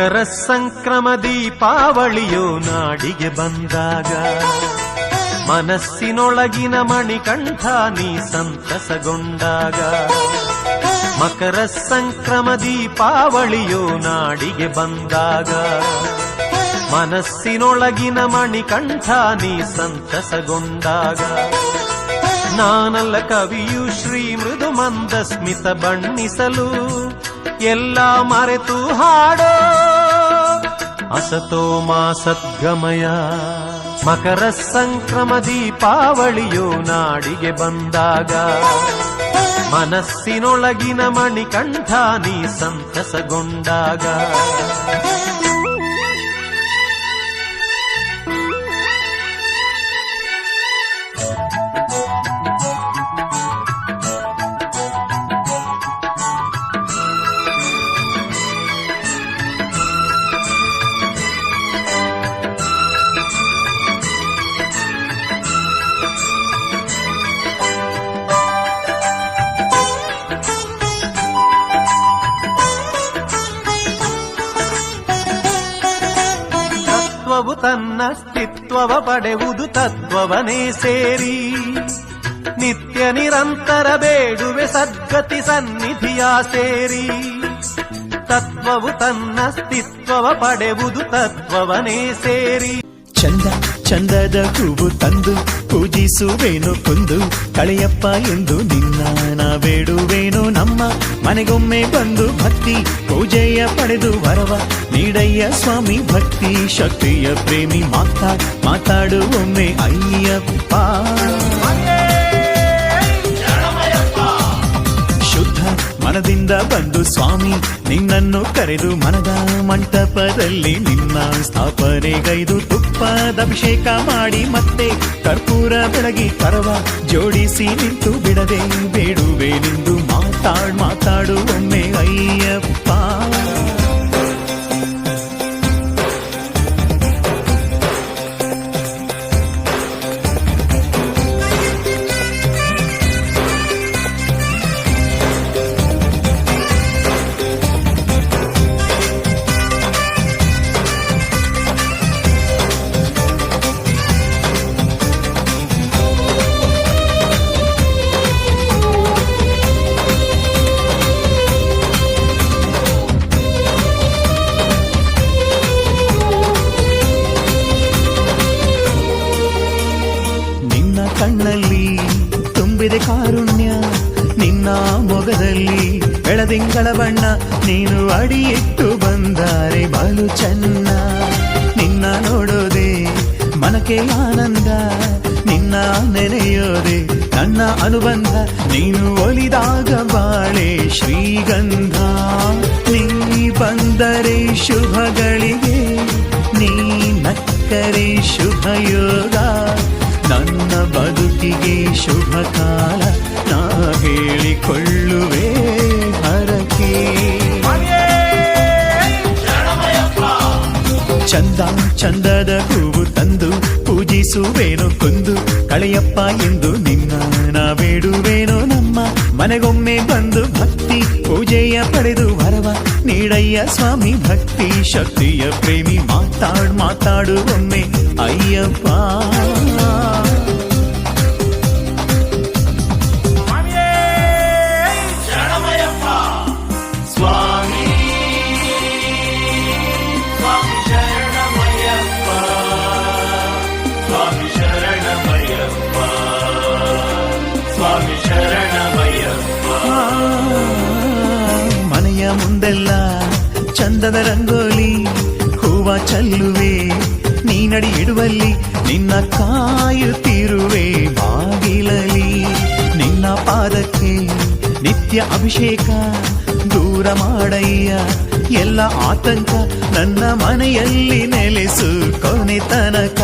ಮಕರ ಸಂಕ್ರಮ ದೀಪಾವಳಿಯು ನಾಡಿಗೆ ಬಂದಾಗ ಮನಸ್ಸಿನೊಳಗಿನ ಮಣಿಕಂಠ ನೀ ಸಂತಸಗೊಂಡಾಗ ಮಕರ ಸಂಕ್ರಮ ದೀಪಾವಳಿಯು ನಾಡಿಗೆ ಬಂದಾಗ ಮನಸ್ಸಿನೊಳಗಿನ ಮಣಿಕಂಠ ನೀ ಸಂತಸಗೊಂಡಾಗ ನಾನಲ್ಲ ಕವಿಯು ಶ್ರೀ ಮೃದು ಮಂದ ಸ್ಮಿತ ಬಣ್ಣಿಸಲು ಎಲ್ಲ ಮರೆತು ಹಾಡೋ ಅಸತೋ ಮಾ ಸದ್ಗಮಯ ಮಕರ ಸಂಕ್ರಮ ದೀಪಾವಳಿಯು ನಾಡಿಗೆ ಬಂದಾಗ ಮನಸ್ಸಿನೊಳಗಿನ ಮಣಿಕಂಠ ನೀ ಸಂತಸಗೊಂಡಾಗ. ಪಡೆವುದು ತತ್ವವನೇ ಸೇರಿ ನಿತ್ಯ ನಿರಂತರ ಬೇಡುವೆ ಸದ್ಗತಿ ಸನ್ನಿಧಿಯ ಸೇರಿ ತತ್ವವು ತನ್ನ ಅಸ್ತಿತ್ವವ ಪಡೆವುದು ತತ್ವವನೇ ಸೇರಿ ಚಂದ ಚಂದದ ಹೂವು ತಂದು ಪೂಜಿಸುವೇನು ಕುಂದು, ಕಳೆಯಪ್ಪ ಎಂದು ನಿನ್ನ ನಾ ಬೇಡುವೇನು ನಮ್ಮ ಮನೆಗೊಮ್ಮೆ ಬಂದು ಭಕ್ತಿ, ಪೂಜೆಯ ಪಡೆದು ವರವ ನೀಡಯ್ಯ ಸ್ವಾಮಿ ಭಕ್ತಿ, ಶಕ್ತಿಯ ಪ್ರೇಮಿ ಮಾತಾ ಮಾತಾಡುವೊಮ್ಮೆ ಅಯ್ಯಪ್ಪ ಮನದಿಂದ ಬಂದು ಸ್ವಾಮಿ, ನಿನ್ನನ್ನು ಕರೆದು ಮನದ ಮಂಟಪದಲ್ಲಿ ನಿನ್ನ ಸ್ಥಾಪನೆಗೈದು ತುಪ್ಪದ ಅಭಿಷೇಕ ಮಾಡಿ ಮತ್ತೆ ಕರ್ಪೂರ ಬೆಳಗಿ ಕರವ ಜೋಡಿಸಿ ನಿಂತು ಬಿಡದೆ ಬೇಡುವೆ ನಿಂದು ಮಾತಾಡ್ ಮಾತಾಡು ಅಯ್ಯಪ್ಪ. ನೀನು ಬಂದಾರೆ ಬಲು ಚೆನ್ನ. ನಿನ್ನ ನೋಡೋದೆ ಮನಕ್ಕೆ ಆನಂದ. ನಿನ್ನ ನೆನೆಯೋದೆ ನನ್ನ ಅನುಬಂಧ. ನೀನು ಒಲಿದಾಗ ಬಾಳೆ ಶ್ರೀಗಂಧ. ನೀ ಬಂದರೆ ಶುಭಗಳಿಗೆ, ನೀ ನಕ್ಕರೆ ಶುಭ ಯೋಗ ನನ್ನ ಬದುಕಿಗೆ ಶುಭ ಕಾಲ ನಾ ಹೇಳಿಕೊಳ್ಳುವೆ. ಚಂದ, ಚಂದದ ಹೂವು ತಂದು ಪೂಜಿಸುವೇನು, ಕೊಂದು ಕಳೆಯಪ್ಪ ಎಂದು ನಿನ್ನ ನಾ ಬೇಡುವೇನೋ ನಮ್ಮ ಮನೆಗೊಮ್ಮೆ ಬಂದು ಭಕ್ತಿ ಪೂಜೆಯ ಪಡೆದು ವರವ ನೀಡಯ್ಯ ಸ್ವಾಮಿ, ಭಕ್ತಿ ಶಕ್ತಿಯ ಪ್ರೇಮಿ, ಮಾತಾಡ್, ಮಾತಾಡು ಒಮ್ಮೆ, ಅಯ್ಯಪ್ಪ. ಅಭಿಷೇಕ ದೂರ ಮಾಡಯ್ಯ. ಎಲ್ಲ ಆತಂಕ ನನ್ನ ಮನೆಯಲ್ಲಿ ನೆಲೆಸು ಕೊನೆ ತನಕ.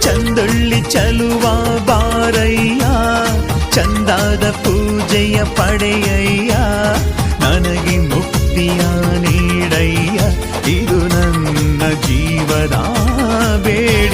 ಚಂದೊಳ್ಳಿ ಚಲುವ ಬಾರಯ್ಯ. ಚಂದಾದ ಪೂಜೆಯ ಪಡೆಯಯ್ಯ. ನನಗೆ ಮುಕ್ತಿಯ ನೀಡಯ್ಯ. ಇದು ನನ್ನ ಜೀವದ ಬೇಡಿಕೆ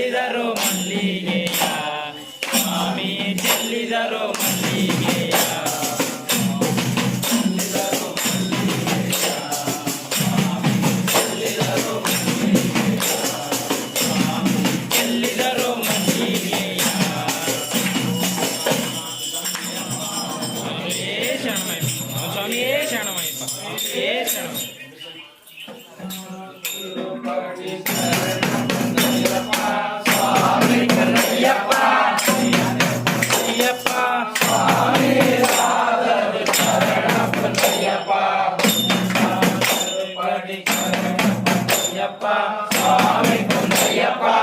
cigarro. ஐயப்பா சுவாமி குந்தையப்பா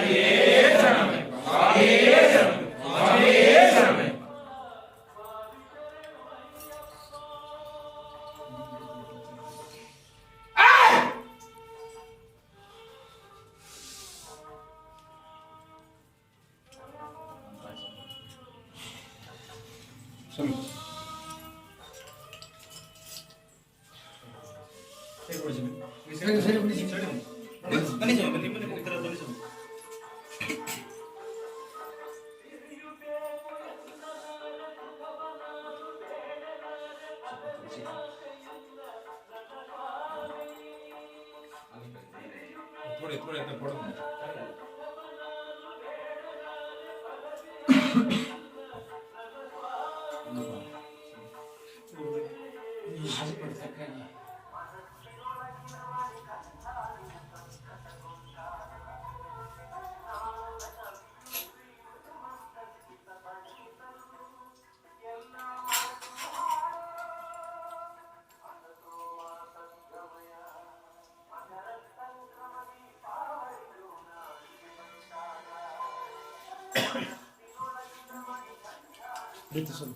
Yeah. por ahí, por ahí, por ahí. भीती सोडून